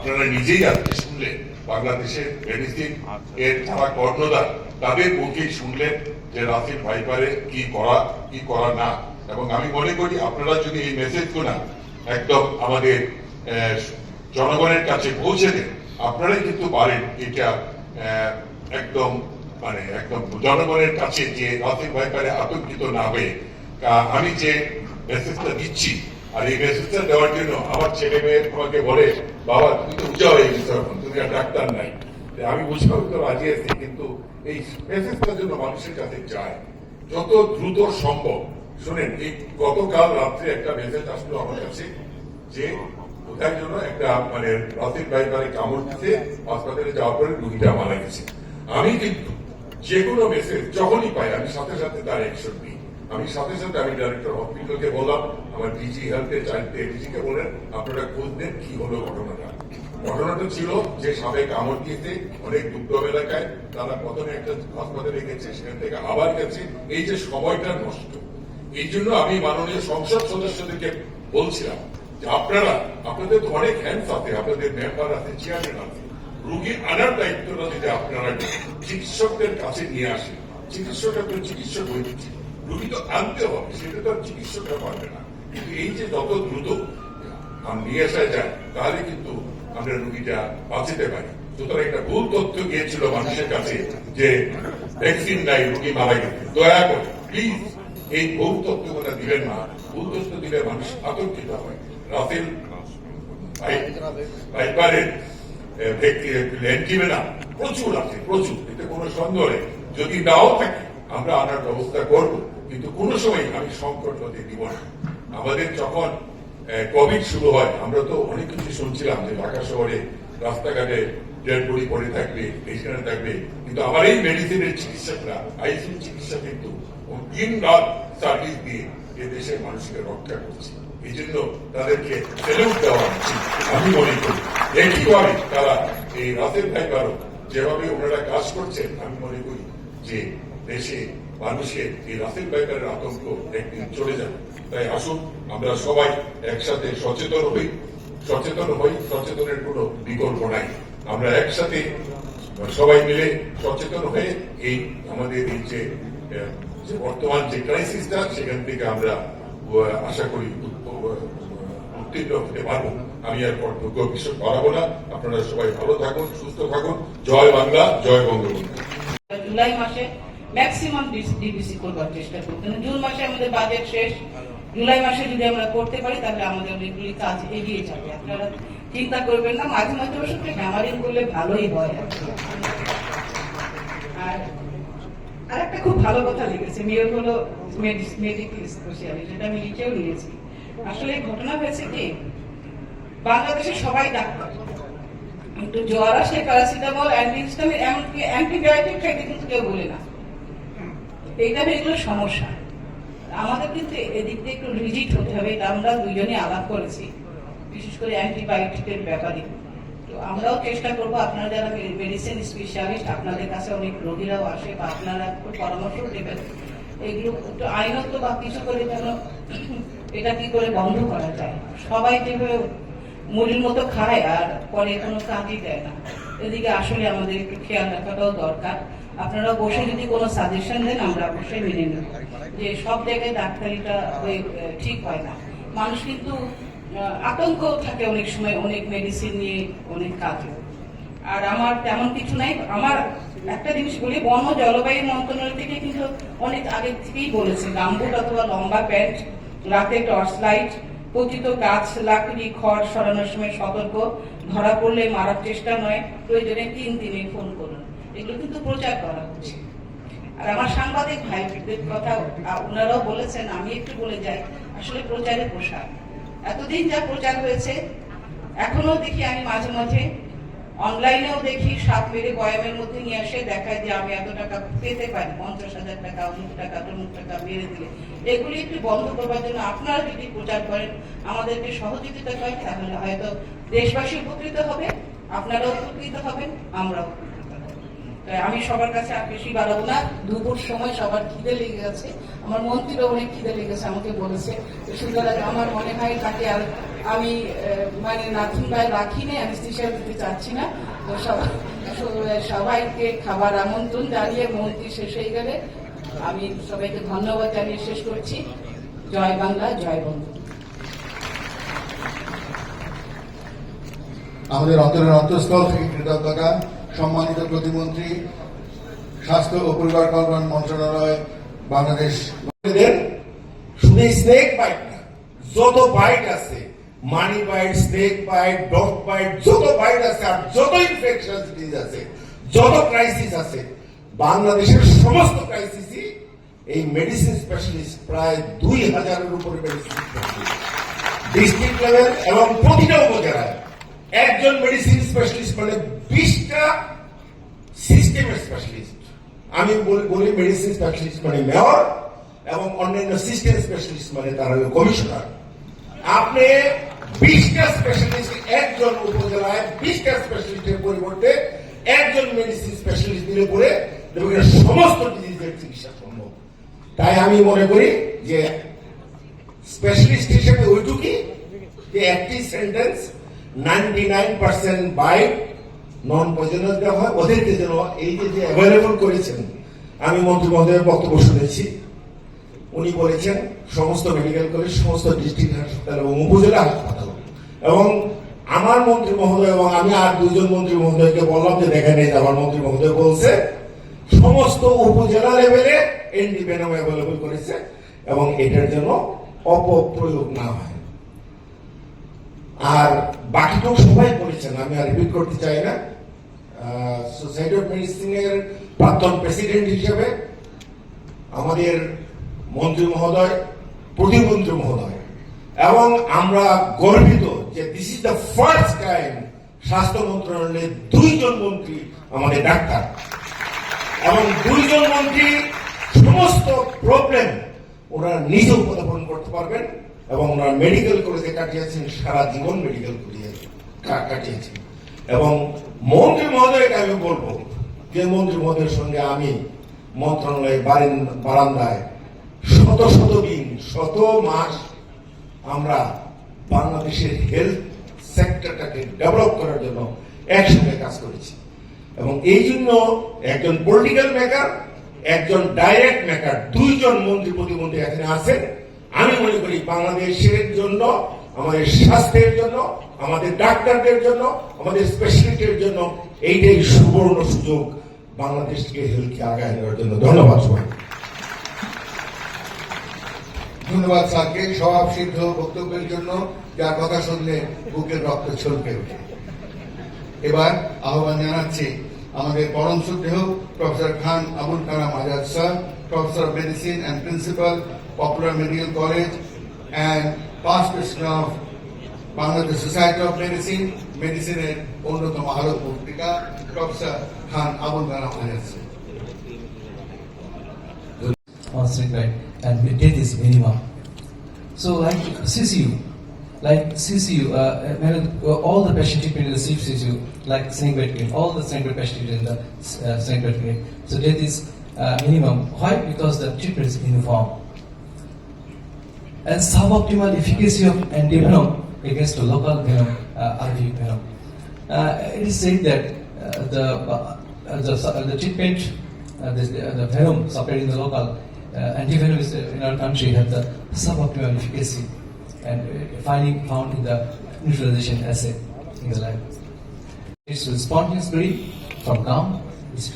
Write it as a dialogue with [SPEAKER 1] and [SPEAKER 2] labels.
[SPEAKER 1] আপনারা নিজেই আজকে শুনলেন, বাংলাদেশের মেডিসিন এর যারা কর্ণধার, তাদের মুখেই শুনলেন যে রাফিল ভাইপারে কি করা কি করা না। এবং আমি মনে করি আপনারা যদি এই মেসেজ মেসেজগুলো একদম আমাদের জনগণের কাছে পৌঁছে দেন, আপনারাই কিন্তু পারেন এটা একদম মানে একদম জনগণের কাছে যে রাফিল ভাইপারে আতঙ্কিত না হয়ে আমি যে মেসেজটা দিচ্ছি আর এই মেসেজটা দেওয়ার জন্য আমার ছেলে মেয়ে আমাকে বলে, বাবা, তুমি তো উজা হয়ে গেছো এখন, তুমি আর ডাক্তার নাই। আমি বুঝতেও তো রাজি আছি, কিন্তু এই মেসেজটার জন্য মানুষের কাছে যায়। যত দ্রুত সম্ভব, শুনেন, এই গতকাল রাত্রে একটা মেসেজ আসলো আমার কাছে, যে কোথায় জন্য একটা মানে রাতের বাইপারে কামড় দিতে হাসপাতালে যাওয়ার পরে রুগীটা মারা গেছে। আমি কিন্তু যে কোনো মেসেজ যখনই পাই, আমি সাথে সাথে তার অ্যাকশন নিই। আমি সাথে সাথে আমি ডাইরেক্টর হসপিটালকে বললাম, আমার ডিজি হেলথে চাইল্ড ডিজিকে বলেন, আপনারা খোঁজ নেন কি হলো ঘটনাটা। ঘটনাটা ছিল যে সাবেক দিয়েছে অনেক দুর্গম এলাকায় তারা প্রথমে একটা হাসপাতালে গেছে, সেখান থেকে আবার গেছে। এই যে সময়টা নষ্ট, এই জন্য আমি মাননীয় সংসদ সদস্যদেরকে বলছিলাম যে আপনারা, আপনাদের তো অনেক হ্যান্ডস আছে, আপনাদের মেম্বার আছে চেয়ারম্যান আছে রুগী আনার দায়িত্বটা যদি আপনারা চিকিৎসকদের কাছে নিয়ে আসেন, চিকিৎসকরা তো চিকিৎসক হয়ে রুগী তো আনতে হবে, সেটা তো চিকিৎসকরা পারবে না। কিন্তু এই যে যত দ্রুত নিয়ে আসা যায়, তাহলে কিন্তু আমরা রুগীটা বাঁচাতে পারি। সুতরাং একটা ভুল তথ্য গিয়েছিল মানুষের কাছে যে ভ্যাকসিন নাই, রুগী মারা গেছে। দয়া করে প্লিজ এই ভুল তথ্যগুলো দিবেন না। ভুল তথ্য দিলে মানুষ আতঙ্কিত হয়। রাফেল ভাইপারের প্রচুর আছে, প্রচুর। এতে কোনো সন্দেহ নেই। যদি নাও থাকে, আমরা আনার ব্যবস্থা করব। কিন্তু কোনো সময় আমি সংকট হতে দিব না। আমাদের যখন কোভিড শুরু হয়, আমরা তো অনেক কিছু শুনছিলাম যে ঢাকা শহরে রাস্তাঘাটে ডেড বডি পড়ে থাকবে এইখানে থাকবে, কিন্তু আমার এই মেডিসিনের চিকিৎসকরা আইসিউ চিকিৎসা কিন্তু দিন রাত সার্ভিস দিয়ে এ দেশের মানুষকে রক্ষা করছে। এই জন্য তাদেরকে সেলুট দেওয়া উচিত, আমি মনে করি। একইভাবে তারা এই রাতের ভাইবারও যেভাবে ওনারা কাজ করছেন, আমি মনে করি যে দেশে মানুষের এই রাতের ভাইবারের আতঙ্ক একদিন চলে যাবে। তাই আসুন, আমরা সবাই একসাথে সচেতন হই। সচেতন হই, সচেতনের কোনো বিকল্প নাই। আমরা একসাথে সবাই মিলে সচেতন হয়ে এই আমাদের এই যে বর্তমান যে ক্রাইসিসটা সেখান থেকে আমরা আশা করি উত্তীর্ণ হতে পারব। আমি আর কর্তব্য কিছু করাবো না। আপনারা সবাই ভালো থাকুন, সুস্থ থাকুন। জয় বাংলা, জয় বঙ্গবন্ধু।
[SPEAKER 2] জুলাই মাসে ম্যাক্সিমাম ডিবিসি করবার চেষ্টা করতেন জুন মাসে আমাদের বাজেট শেষ, জুলাই মাসে যদি আমরা করতে পারি, তাহলে আমাদের অনেকগুলি কাজ এগিয়ে যাবে। আপনারা চিন্তা করবেন না, মাঝে মাঝে ওষুধ হ্যামারিং করলে ভালোই হয় আর আর একটা খুব ভালো কথা লিখেছে, মেয়র হলো মেডিকেল স্পেশালিস্ট যেটা আমি লিখেও নিয়েছি। আসলে ঘটনা হয়েছে কি, বাংলাদেশে সবাই ডাক্তার। একটু জ্বর আসলে প্যারাসিটামল অ্যান্টিহিস্টামিন এমনকি অ্যান্টিবায়োটিক খাইতে কিন্তু কেউ বলে না। এইটা এগুলো সমস্যা আমাদের কিন্তু এদিক দিয়ে একটু রিজিট হতে হবে, এটা আমরা দুজনে আলাপ করেছি, বিশেষ করে অ্যান্টিবায়োটিকের ব্যাপারে। তো আমরাও চেষ্টা করব, আপনারা যারা মেডিসিন স্পেশালিস্ট আপনাদের কাছে অনেক রোগীরাও আসে বা আপনারা পরামর্শ দেবেন। এগুলো একটু আইনত বা কিছু করে যেন এটা কি করে বন্ধ করা যায়। সবাই যেভাবে মুড়ির মতো খায় আর পরে কোনো কাজই দেয় না। এদিকে আসলে আমাদের একটু খেয়াল রাখাটাও দরকার। আপনারা বসে যদি কোনো সাজেশন দেন, আমরা অবশ্যই মেনে নেব। যে সব জায়গায় ডাক্তারিটা ঠিক হয় না। মানুষ কিন্তু আতঙ্ক থাকে অনেক সময়, অনেক মেডিসিন নিয়ে অনেক কাজে। আর আমার তেমন কিছু নাই। আমার একটা জিনিস বলি, বন জলবায়ু মন্ত্রণালয় থেকে কিন্তু অনেক আগে থেকেই বলেছে, গাম্বুট অথবা লম্বা প্যান্ট, রাতে টর্চ লাইট, পতিত গাছ, লাকড়ি, খড় সরানোর সময় সতর্ক, ধরা পড়লে মারার চেষ্টা নয়, প্রয়োজনে তিন দিনে ফোন করুন। এগুলো কিন্তু প্রচার করা হচ্ছে। আর আমার সাংবাদিক ভাইদের কথা ওনারাও বলেছেন, আমি একটু বলে যাই, আসলে প্রচারে প্রসার। এতদিন যা প্রচার হয়েছে এখনও দেখি আমি মাঝে মাঝে অনলাইনেও দেখি সাত মেরে বয়ামের মধ্যে নিয়ে আসে, দেখায় যে আমি এত টাকা পেতে পারি, পঞ্চাশ হাজার টাকা, অমুক টাকা, তমুক টাকা মেরে দিলে। এগুলি একটু বন্ধ করবার জন্য আপনারা যদি প্রচার করেন, আমাদেরকে সহযোগিতা করেন, তাহলে হয়তো দেশবাসী উপকৃত হবে, আপনারাও উপকৃত হবেন, আমরাও আমি সবার কাছে আর বেশি বাড়াবো না। দুপুর সময় সবার খিদে লেগে গেছে। আমার মন্ত্রীরও অনেক খিদে লেগেছে আমাকে বলেছে। সুতরাং আমার মনে হয় তাকে আর আমি মানে নাথুন ভাই রাখি না অ্যানেস্থেশিয়া দিতে চাচ্ছি না। তো সবাইকে খাবার আমন্ত্রণ জানিয়ে মন্ত্রী শেষ হয়ে গেলে আমি সবাইকে ধন্যবাদ জানিয়ে শেষ করছি। জয় বাংলা, জয় বন্ধু
[SPEAKER 3] আমাদের অন্তরের অন্তঃস্থল থেকে কৃতজ্ঞতা। সম্মানিত প্রতিমন্ত্রী, স্বাস্থ্য ও পরিবার কল্যাণ মন্ত্রণালয়, বাংলাদেশ
[SPEAKER 4] স্নেক বাইট না, যত বাইট আছে money bite snake bite dog bite যত বাইট আছে আর যত ইনফেকশন ডিজিজ আছে, যত ক্রাইসিস আছে, বাংলাদেশের সমস্ত ক্রাইসিসই এই মেডিসিন স্পেশালিস্ট প্রায় দুই হাজারের উপরে মেডিসিন ডিস্ট্রিক্ট লেভেল এবং প্রতিটা উপজেলায় একজন মেডিসিন স্পেশালিস্ট মানে বিশটা সিস্টেমের স্পেশালিস্ট আমি বলি মেডিসিন স্পেশালিস্ট মানে মেয়র এবং অন্যান্য সিস্টেম স্পেশালিস্ট মানে তারা হলো কমিশনার আপনি বিশটা স্পেশালিস্ট একজন উপজেলায় বিশটা স্পেশালিস্টের পরিবর্তে একজন মেডিসিন স্পেশালিস্ট দিলে পরে সমস্ত ডিজিজের চিকিৎসা সম্ভব। তাই আমি মনে করি যে স্পেশালিস্ট হিসেবে ওইটুকুই যে একটি sentence ninety nine percent bite নন দেওয়া হয়। ওদেরকে যেন এই যে অ্যাভেলেবল করেছেন, আমি মন্ত্রী মহোদয়ের বক্তব্য শুনেছি। উনি বলেছেন, সমস্ত মেডিকেল কলেজ সমস্ত ডিস্ট্রিক্ট হাসপাতাল এবং উপজেলা হাসপাতাল। এবং আমার মন্ত্রী মহোদয় এবং আমি আর দুজন মন্ত্রী মহোদয়কে বললাম যে, দেখেন এই যে আমার মন্ত্রী মহোদয় বলছে, সমস্ত উপজেলা লেভেলে এনডি বেনাম অ্যাভেলেবল করেছে এবং এটার জন্য অপপ্রয়োগ না হয়। আর বাকি বাকিটাও সবাই বলেছেন আমি আর রিপিট করতে চাই না। সোসাইটি অফ মেডিসিনের প্রাক্তন প্রেসিডেন্ট হিসেবে আমাদের মন্ত্রী মহোদয়, প্রতিমন্ত্রী মহোদয়, এবং আমরা গর্বিত যে this is the first time স্বাস্থ্য মন্ত্রণালয়ের দুইজন মন্ত্রী আমাদের ডাক্তার। এবং দুইজন মন্ত্রী সমস্ত প্রবলেম ওরা নিজে উপস্থাপন করতে পারবেন। এবং ওনারা মেডিকেল কলেজে কাটিয়েছেন, সারা জীবন মেডিকেল করিয়ে কা- কাটিয়েছেন। এবং মন্ত্রী মহোদয়কে আমি বলব যে মন্ত্রী মহোদয়ের সঙ্গে আমি মন্ত্রণালয়ের বারান্দায় শত শত দিন, শত মাস আমরা বাংলাদেশের হেলথ সেক্টরটাকে ডেভেলপ করার জন্য একসঙ্গে কাজ করেছি। এবং এই জন্য একজন পলিটিক্যাল মেকার একজন ডাইরেক্ট মেকার দুইজন মন্ত্রী প্রতিমন্ত্রী এখানে আছেন আমি করি বাংলাদেশের জন্য, আমাদের স্বাস্থ্যের জন্য, আমাদের ডাক্তারদের জন্য, আমাদের স্পেশালিটির জন্য এইটাই সুবর্ণ সুযোগ বাংলাদেশকে হেলথকে আগায় নেওয়ার জন্য। ধন্যবাদ সবাই।
[SPEAKER 3] ধন্যবাদ স্যারকে স্বভাব সিদ্ধ বক্তব্যের জন্য, যার কথা শুনলে বুকের রক্ত ছলকে ওঠে। এবার আহ্বান জানাচ্ছি আমাদের পরম শ্রদ্ধেয় professor Khan Abul Kalam Azad sir, professor medicine and principal popular medical college And past president of Bangladesh society of medicine মেডিসিনের অন্যতম আলোক পত্রিকা professor Khan Abul Kalam Azad sir
[SPEAKER 5] on street right and the death is minimum. So like CCU, like CCU, uh, when uh, all the patient treatment in the CCU, like snake bed clinic, all the snake bed patient treatment in the uh, snake bed clinic. So death is uh, minimum. Why? Because the treatment is uniform. And suboptimal efficacy of antivenom against the local venom, uh, RV venom. Uh, it is said that uh, the, uh, the uh, the treatment, uh, the, the venom supplied in the local uh, antivenom uh, in our country have the suboptimal efficacy and uh, finding found in the neutralization assay in the lab. It's spontaneous bleeding from gum, this